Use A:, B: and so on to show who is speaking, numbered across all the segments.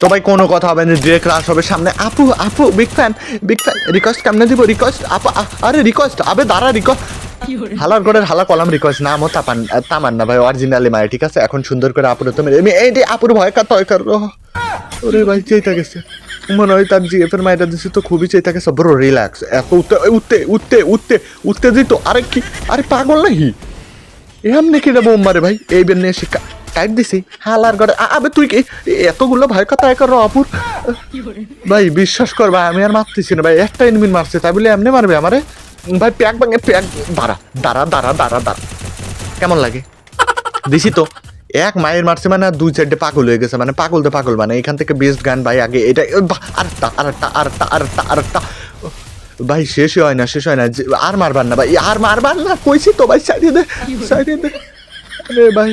A: তো ভাই কোনো কথা হবে না ডিরেক্ট রাশ হবে সামনে। আপু আপু big fan big fan request কেমনে দিব? রিকোয়েস্ট আপু আরে রিকোয়েস্ট আবে দাঁড়া রিকোয়েস্ট হালার করে হালা কলাম রিকোয়েস্ট নামও তাপান তামান না ভাই অরিজিনালি মায়ের ঠিক আছে? এখন সুন্দর করে আপুরে তুমি আমি এই যে আপুর ভয় কার তয় কর। ওরে ভাই চেইতা গেছে। মনে হয় তার জিএফ এর মায়েরা দিছে তো খুবই চেইতা গেছে। ব্রো রিল্যাক্স এত উঠতে উঠতে উঠতে উঠতে উঠতে দিত আরে কি আরে পাগল নাকি? এমনি কি বোম মারে ভাই? এই বের নিয়ে শিক্ষা টাইট দিছি। হালার আ- আবে তুই কি? এতগুলো ভয় কথা কর অপুর ভাই, বিশ্বাস কর ভাই, আমি আর মারতেছি না ভাই, একটা এনিমিন মারছে তাই বলে এমনি মারবে আমারে? ভাই, প্যাক ভাঙে, প্যাক। দাঁড়া দাঁড়া দাঁড়া দাঁড়া দাঁড়া। কেমন লাগে? দিছি তো। এক মায়ের মারছে মানে দুই চারটে পাগল হয়ে গেছে মানে পাগল তো পাগল মানে এখান থেকে বেস্ট গান ভাই, আগে এটা আরেকটা আরেকটা আরেকটা আরেকটা আরেকটা। ভাই শেষ হয় না শেষ হয় না আর মারবার না ভাই, আর মারবার না, কইছি তো ভাই, সাইডে দে সাইডে দে। ভাই।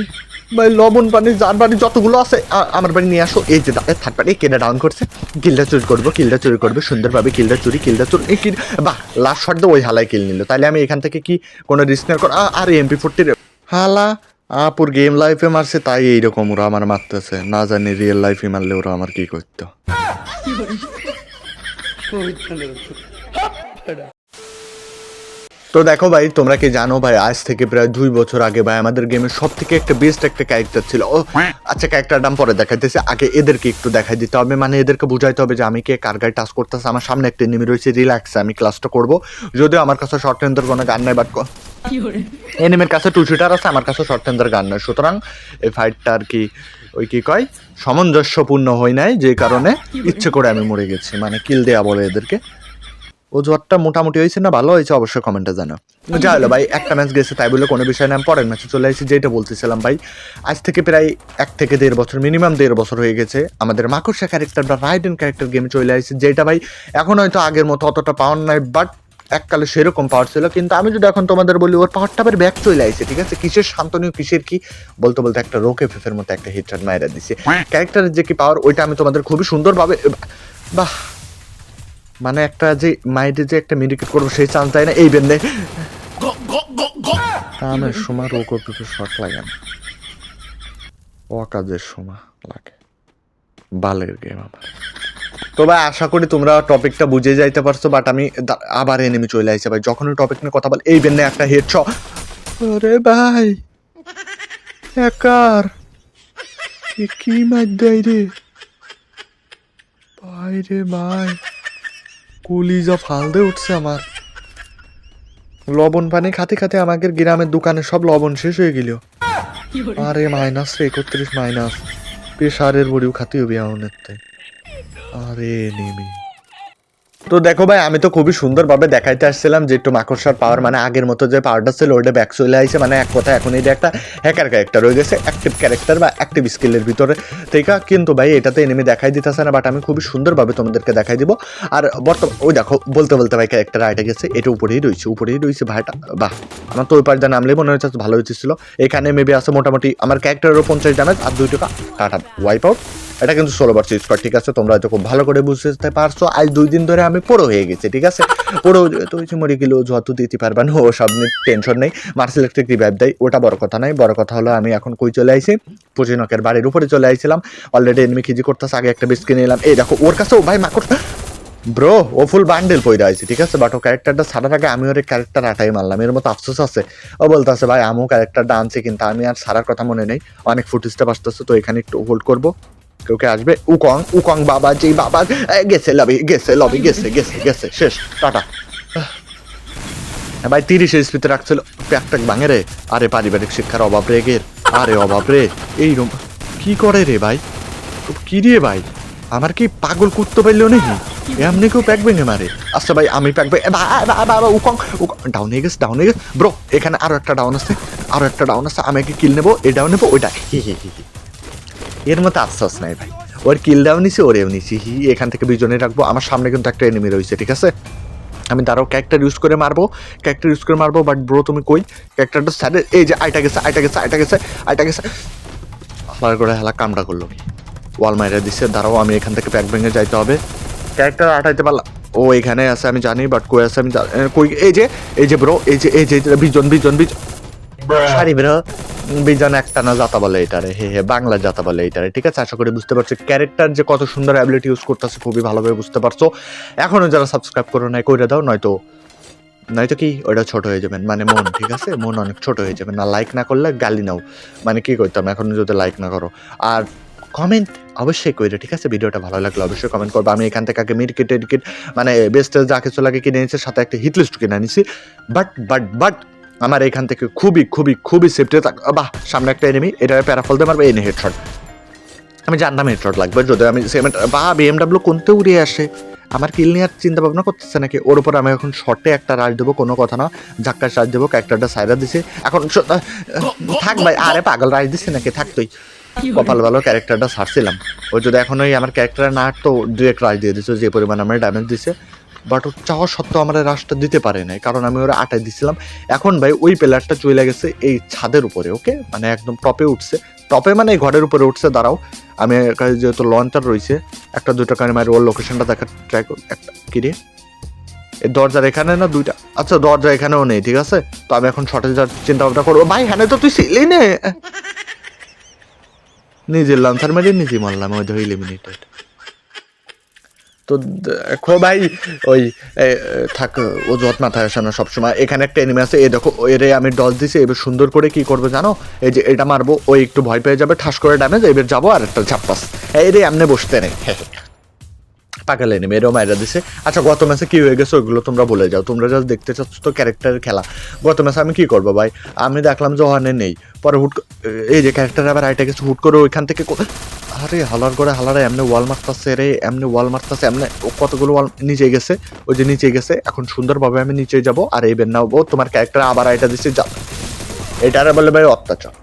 A: ভাই লবণ পানি জান পানি যতগুলো আছে আমার বাড়ি নিয়ে আসো। এই যে থার্ড পার্টি কেনা ডাউন করছে। কিলটা চুরি করব কিলটা চুরি করবে সুন্দরভাবে কিলটা চুরি কিলটা চুরি। এই কিল বাহ লাস্ট শট ওই হালাই কিল নিল। তাহলে আমি এখান থেকে কি কোনো রিস্ক না কর আর এমপি ফোরটির হালা আপুর গেম লাইফে মারছে তাই এইরকম ওরা আমার মারতেছে। না জানি রিয়েল লাইফে মারলে ওরা আমার কি করতো। তো দেখো ভাই তোমরা কি জানো ভাই আজ থেকে প্রায় দুই বছর আগে ভাই আমাদের গেমের সব থেকে একটা বেস্ট একটা ক্যারেক্টার ছিল। ও আচ্ছা ক্যারেক্টার নাম পরে দেখাইতেছে। আগে এদেরকে একটু দেখাই দিতে হবে মানে এদেরকে বুঝাইতে হবে যে আমি কে কার গায়ে টাচ করতেছে। আমার সামনে একটা এনিমি রয়েছে রিল্যাক্স আমি ক্লাসটা করব। যদিও আমার কাছে শর্ট রেঞ্জের কোনো গান নাই বাট এনিমের কাছে টু শুটার আছে আমার কাছে শর্ট রেঞ্জের গান নয় সুতরাং এই ফাইটটা আর কি ওই কি কয় সামঞ্জস্যপূর্ণ হয় নাই যে কারণে ইচ্ছে করে আমি মরে গেছি। মানে কিল দেয়া বলে এদেরকে। ও জ্বরটা মোটামুটি হয়েছে না? ভালো হয়েছে অবশ্যই কমেন্টে জানো যা হলো ভাই একটা ম্যাচ গেছে তাই বলে কোনো বিষয় না আমি পরের ম্যাচে চলে এসেছি যেটা বলতেছিলাম ভাই। আজ থেকে প্রায় এক থেকে দেড় বছর মিনিমাম দেড় বছর হয়ে গেছে আমাদের মাকড়সা ক্যারেক্টার বা রাইডেন ক্যারেক্টার গেমে চলে আসছে যেটা ভাই এখন হয়তো আগের মতো অতটা পাওয়ার নাই বাট এককালে সেরকম পাওয়ার ছিল কিন্তু আমি যদি এখন তোমাদের বলি ওর পাওয়ারটা আবার ব্যাক চলে আসছে ঠিক আছে? কিসের শান্তনীয় কিসের কি? বলতে বলতে একটা রোকে ফেফের মতো একটা হিটরান মায়েরা দিছে। ক্যারেক্টারের যে কি পাওয়ার ওইটা আমি তোমাদের খুবই সুন্দরভাবে বাহ! মানে একটা যে মাইন্ডে যে একটা মেডিকেট করব সেই চান্স দেয় না এই বেন্দে আমার সময় রোগ পিপে শর্ট লাগে না। অকাজের সময় লাগে। বালের গেম আমার। তো ভাই আশা করি তোমরা টপিকটা বুঝে যাইতে পারছ বাট আমি আবার এনেমি চলে আসছে ভাই। যখনই টপিক নিয়ে কথা বল এই বেন্দে একটা হেড ছ আরে ভাই একার। কি মার দেয় রে? ভাই রে ভাই। কলিজা ফালদে উঠছে আমার। লবণ পানি খাতে খাতে আমাদের গ্রামের দোকানে সব লবণ শেষ হয়ে গেল। আরে মাইনাস রে, একত্রিশ মাইনাস প্রেশারের বড়িও খাতে হবে আমাদের তাই। আরে নেমে। তো দেখো ভাই, আমি তো খুবই সুন্দরভাবে দেখাইতে আসছিলাম যে একটু মাকড়সার পাওয়ার মানে আগের মতো যে পাওয়ারটা ছিল ওটা ব্যাক চলে আসছে মানে এক কথা এখন এটা একটা হ্যাকার ক্যারেক্টার হয়ে গেছে অ্যাক্টিভ ক্যারেক্টার বা অ্যাক্টিভ স্কিলের ভিতরে। থেকে কিন্তু ভাই, এটাতে এনিমি দেখাই দিতেছে না বাট আমি খুবই সুন্দরভাবে তোমাদেরকে দেখাই দিব। আর বর্তমান, ওই দেখো, বলতে বলতে ভাই ক্যারেক্টার আইটা গেছে, এটা উপরেই রয়েছে উপরেই রয়েছে ভাইটা। বাহ, আমার তো ওই পার্টটা নামলে মনে হচ্ছে, ভালো হয়েছিল এখানে মেবি আছে মোটামুটি, আমার ক্যারেক্টারেরও পঞ্চাশ ড্যামেজ আর দুই টাকা, টাটা ওয়াইপ আউট এটা কিন্তু ষোলো বার স্কোয়ার ঠিক আছে? তোমরা হয়তো খুব ভালো করে বুঝতে পারছ। আজ দুই দিন ধরে আমি পড়ো হয়ে গেছি, ঠিক আছে? পড়ো তো হচ্ছে মরে গেলেও যত দিতে পারবা না, ও সব নিয়ে টেনশন নেই। মার্সেল ইলেকট্রিক রিভাইভ দেয়, ওটা বড় কথা নাই বড় কথা হলো আমি এখন কই চলে আইছি? পুচিনকের বাড়ির উপরে চলে আইছিলাম। অলরেডি এনিমি খিজি করতেছে, আগে একটা বিস্কিট নিলাম এই দেখো, ওর কাছেও ভাই মাকড় ব্রো ও ফুল বান্ডেল পইরা আছে ঠিক আছে? বাট ও ক্যারেক্টারটা ছাড়ার আগে আমি ওর ক্যারেক্টার আটাই মারলাম। এর মতো আফসোস আছে। ও বলতেছে, ভাই, আমিও ক্যারেক্টারটা আনছি, কিন্তু আমি আর সারার কথা মনে নেই। অনেক ফুটেজটা বাঁচতেছে, তো এখানে একটু হোল্ড করব। কেউ কে আসবে। উকং উকং বাবা জি বাবা গেছে লবি গেছে লবি গেছে গেছে গেছে, শেষ, টাটা। ভাই, তিরিশ স্পিতে রাখছিল। প্যাক ভাঙে রে। আরে, পারিবারিক শিক্ষার অভাব রে গের আরে, অভাব রে। এই রুম, কি করে রে ভাই? কি রে ভাই? আমার কি পাগল করতে পারল নাকি? এমনি কেউ প্যাক ভেঙে মারে। আচ্ছা ভাই, আমি প্যাক ভেঙে বাবা উকং ডাউন হয়ে গেছে ডাউন হয়ে গেছে। ব্রো এখানে আরও একটা ডাউন আছে, আরও একটা ডাউন আছে, আমি কি কিল নেব? এই ডাউন নেব, ওইটা। হি হি হি হি। এর মতো আফসোস নাই ভাই। ওর কিল ডাউন নিছি, ওরেও নিছি। হি এখান থেকে দুজনে রাখব। আমার সামনে কিন্তু একটা এনিমি রয়েছে, ঠিক আছে? আমি তারও ক্যারেক্টার ইউজ করে মারবো। ক্যারেক্টার ইউজ করে মারবো বাট ব্রো তুমি কই? ক্যারেক্টারটা সাইডে এই যে আইটা গেছে আইটা গেছে আইটা গেছে আইটা গেছে। আমার করে হেলা কামটা করল। ওয়াল মাইরা দিচ্ছে দাঁড়াও, আমি এখান থেকে প্যাক ভেঙে যাইতে হবে। ক্যারেক্টার আটাইতে পারলাম। ও এখানে আছে, আমি জানি বাট কই আছে, আমি কই, এই যে এই যে ব্রো এই যে এই যে, বিজন বিজন বিজন। সারি বেরো বিজন একটা না জাতা বলে এটারে। হে হে, বাংলা জাতা বলে এটারে। ঠিক আছে? আশা করি বুঝতে পারছ ক্যারেক্টার যে কত সুন্দর অ্যাবিলিটি ইউজ করতেছে খুবই ভালোভাবে বুঝতে পারছ। এখনও যারা সাবস্ক্রাইব করো নাই করে দাও, নয়তো নয়তো কি ওটা ছোট হয়ে যাবেন। মানে মন, ঠিক আছে? মন অনেক ছোট হয়ে যাবে। না লাইক না করলে গালি নাও। মানে কি করতাম এখন যদি লাইক না করো। আর কমেন্ট অবশ্যই কইরে, ঠিক আছে? ভিডিওটা ভালো লাগলে অবশ্যই কমেন্ট করব। আমি এখান থেকে আগে মিরকিট টিকিট মানে বেস্ট যা কিছু লাগে কিনে নিয়েছি সাথে একটা হিট লিস্ট কিনে নিয়েছি বাট বাট বাট আমার এখান থেকে খুবই খুবই খুবই সেফটি বাহ, সামনে একটা এনিমি এটা প্যারাফল দিয়ে মারবে এনে হেডশট আমি জানতাম হেডশট লাগবে যদি আমি সেমেন্ট বা বিএমডাব্লিউ কোনতে উড়িয়ে আসে? আমার কিল নিয়ে আর চিন্তা ভাবনা করতেছে নাকি? ওর উপর আমি এখন শর্টে একটা রাজ দেবো, কোনো কথা না। ধাক্কা রাজ দেবো ক্যারেক্টারটা সাইরা দিছে। এখন থাক ভাই, আরে পাগল রাজ দিছে নাকি? থাক তুই। কপাল ভালো ক্যারেক্টারটা ছাড়ছিলাম ওই যদি এখন ওই আমার ক্যারেক্টার না তো এক রাজ দিয়ে দিছে, যে পরিমাণ আমার ড্যামেজ দিছে। বাট ও চাওয়া সত্ত্বেও আমার রাশটা দিতে পারে নাই কারণ আমি ওরা আটাই দিছিলাম। এখন ভাই ওই প্লেয়ারটা চলে গেছে এই ছাদের উপরে ওকে? মানে একদম টপে উঠছে। টপে মানে এই ঘরের উপরে উঠছে দাঁড়াও। আমি যেহেতু লঞ্চার রয়েছে একটা দুটো কারণে মারি ওর লোকেশনটা দেখার ট্রাই কর একটা কি রে? এই দরজার এখানে না দুইটা? আচ্ছা দরজা এখানেও নেই ঠিক আছে? তো আমি এখন শর্টে যাওয়ার চিন্তা ভাবনা করব। ভাই হ্যাঁ তো তুই ছিলি নে? নিজের লঞ্চার মেরে নিজে মারলাম ওই ধরে ইলিমিনেটেড তো দেখো ভাই, ওই থাক ও অজুহাত মাথায় আসানো সবসময়। এখানে একটা এনিমি আছে, এ দেখো, এরে আমি ডজ দিছি, এবার সুন্দর করে কি করবে জানো? এই যে এটা মারবো, ওই একটু ভয় পেয়ে যাবে, ঠাস করে ড্যামেজ এবার যাব আর একটা ঝাপ্পাস। এই রে, এমনি বসতে নেই। পাগল এনিমি এরও মাইরা দিছে। আচ্ছা গত ম্যাচে কি হয়ে গেছে ওইগুলো তোমরা বলে যাও। তোমরা জাস্ট দেখতে চাচ্ছ তো ক্যারেক্টারের খেলা। গত ম্যাচে আমি কি করব ভাই? আমি দেখলাম যে ওখানে নেই। পরে হুট এই যে ক্যারেক্টার আবার আইটা গেছে, হুট করে ওইখান থেকে আরে, হালার করে হালারে, এমনি ওয়াল মারতাছে রে, এমনি ওয়াল মারতাছে, এমনি কতগুলো ওয়াল নিচে গেছে, ওই যে নিচে গেছে। এখন সুন্দরভাবে আমি নিচে যাব, আর এই বের নাও তোমার ক্যারেক্টার আবার আইটা দিচ্ছে যা এটারে বলে ভাই অত্যাচার।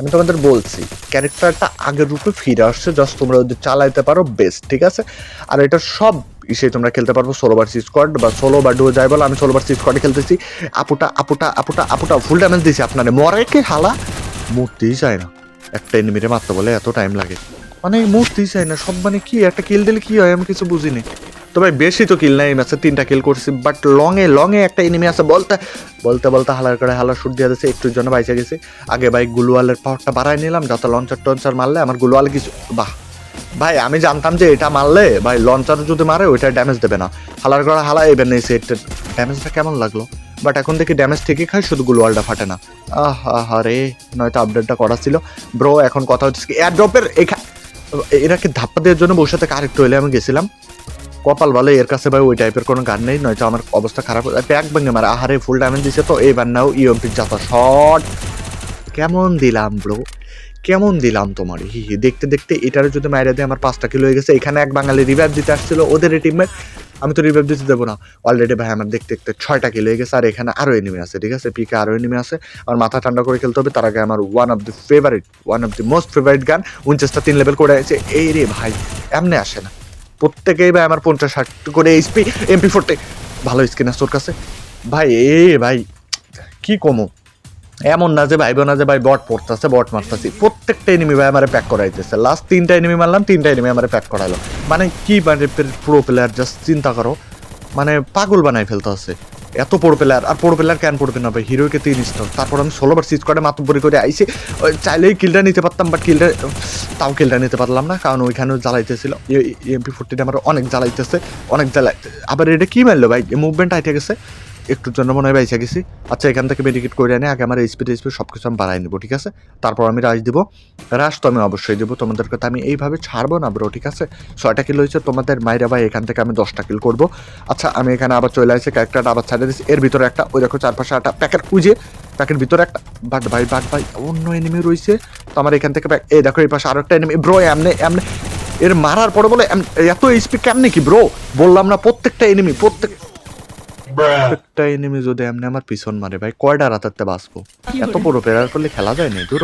A: আমি তোমাদের বলছি ক্যারেক্টারটা আগের রূপে ফিরে আসছে জাস্ট তোমরা যদি চালাইতে পারো বেস্ট ঠিক আছে? আর এটা সব ইসে তোমরা খেলতে পারব ষোলো বার স্কোয়াড বা ষোলো বা ডুও যাই বলো, আমি ষোলো বার স্কোয়াডে খেলতেছি। আপুটা আপুটা আপুটা আপুটা ফুল ড্যামেজ দিয়েছি আপনারে। মরে কে হালা মূর্তিই চায় না। একটা এনিমিরে মারতে বলে এত টাইম লাগে। মানে মূর্তিই চায় না। সব মানে কি? একটা কিল দিলে কি হয়? আমি কিছু বুঝিনি। তো ভাই বেশি তো কিল নাই ম্যাচে তিনটা কিল করছি বাট লংয়ে লংয়ে একটা এনিমি আছে, বলতে বলতে বলতে হালার করে হালার শুট দিয়ে দিচ্ছে একটুর জন্য বাইচে গেছে। আগে ভাই গুলওয়ালের পাওয়ারটা বাড়াই নিলাম, যাতে লঞ্চার টঞ্চার মারলে আমার গুলওয়াল কিছু, বাহ। ভাই, আমি জানতাম যে এটা মারলে, ভাই লঞ্চার যদি মারে, ওইটা ড্যামেজ দেবে না। হালার করে হালা এবার নেই সেটের ড্যামেজটা কেমন লাগল? বাট এখন দেখি ড্যামেজ ঠিকই খায়, শুধু গুলওয়ালটা ফাটে না। আহা রে, নয়তো আপডেটটা করা ছিল। ব্রো এখন কথা হচ্ছে কি এয়ার ড্রপের এখানে এরাকে ধাপ্পা দেওয়ার জন্য বসে থেকে? আরেকটু হলে আমি গেছিলাম। কপাল ভালো এর কাছে ভাই ওই টাইপের কোনো গান নেই, নয়তো আমার অবস্থা খারাপ হয়ে প্যাক ভেঙে মারা, আহারে ফুল ড্যামেজ দিছে তো, এইবার নাও ইএমপির যাতা শট কেমন দিলাম ব্রো কেমন দিলাম তোমার? হি হি, দেখতে দেখতে এটারে যদি মাইরা দিয়ে, আমার পাঁচটা কিলো হয়ে গেছে। এখানে এক বাঙালি রিভাইভ দিতে আসছিল, ওদের টিমমেট আমি তো রিভাইভ দিতে দেবো না। অলরেডি ভাই আমার দেখতে দেখতে ছয়টা কিলো হয়ে গেছে, আর এখানে আরও এনিমি আছে, ঠিক আছে? পিকে আরও এনিমি আছে। আমার মাথা ঠান্ডা করে খেলতে হবে, তার আগে আমার one of the favourite one of the most favourite গান উনচাশটা তিন লেভেল করে আছে। এই রে ভাই, এমনি আসে না। প্রত্যেকেই ভাই আমার পঞ্চাশ ষাট করে এইচপি এমপি ফোরটে ভালো স্ক্রিন আছে তোর কাছে? ভাই, এ ভাই, কি কমো? এমন না যে ভাই না যে ভাই বট পড়তেছে বট মারতেছি। প্রত্যেকটা এনিমি ভাই আমার প্যাক করাইতেছে। লাস্ট তিনটা এনিমি মারলাম, তিনটা এনিমি আমার প্যাক করাইলো। মানে কি মানে প্রো প্লেয়ার জাস্ট চিন্তা করো। মানে পাগল বানাই ফেলতে হচ্ছে এত পড় প্লেয়ার আর পড়ো প্লেয়ার কেন পড়বে না ভাই? হিরোকে তিন স্টার তারপর আমি ষোলো বার সিজ করে মাতব্বরি করে আইসি চাইলেই কিলটা নিতে পারতাম বাট কিলটা তাও কিলটা নিতে পারলাম না, কারণ ওইখানেও জ্বালাইতেছিল। এমপি ফোরটিটা আমার অনেক জ্বালাইতেছে, অনেক জ্বালাই আবার এটা কী মারলো ভাই? মুভমেন্ট আইটে গেছে। একটুর জন্য মনে হয় বাইসা গেছি। আচ্ছা এখান থেকে মেডিকেট করে আনি, আগে আমার স্পিড স্পিড সব কিছু আমি বাড়াই নেব, ঠিক আছে? তারপর আমি রাশ দিব। রাশ তো আমি অবশ্যই দেবো, তোমাদের কথা আমি এইভাবে ছাড়বো না ব্রো ঠিক আছে? ছয়টা কিল হয়েছে, তোমাদের মাইরা ভাই, এখান থেকে আমি দশটা কিল করব। আচ্ছা আমি এখানে আবার চলে আসছি ক্যারেক্টারটা আবার ছাড়ে দিচ্ছি এর ভিতরে একটা, ওই দেখো চারপাশে একটা প্যাকেট খুঁজে প্যাকের ভিতরে একটা, বাট ভাই বাট ভাই, অন্য এনিমি রয়েছে। তো আমার এখান থেকে এই দেখো, এই পাশে আরও একটা এনিমি ব্রো এমনি এমনি এর মারার পরে বলে এত স্পিড কেমনি কি ব্রো বললাম না, প্রত্যেকটা এনিমি প্রত্যেক প্রত্যেকটা এনিমি যদি এমনি আমার পিছন মারে ভাই কয়টা রাতাতে বাঁচবো? এত বড় পেরার করলে খেলা যায় না দূর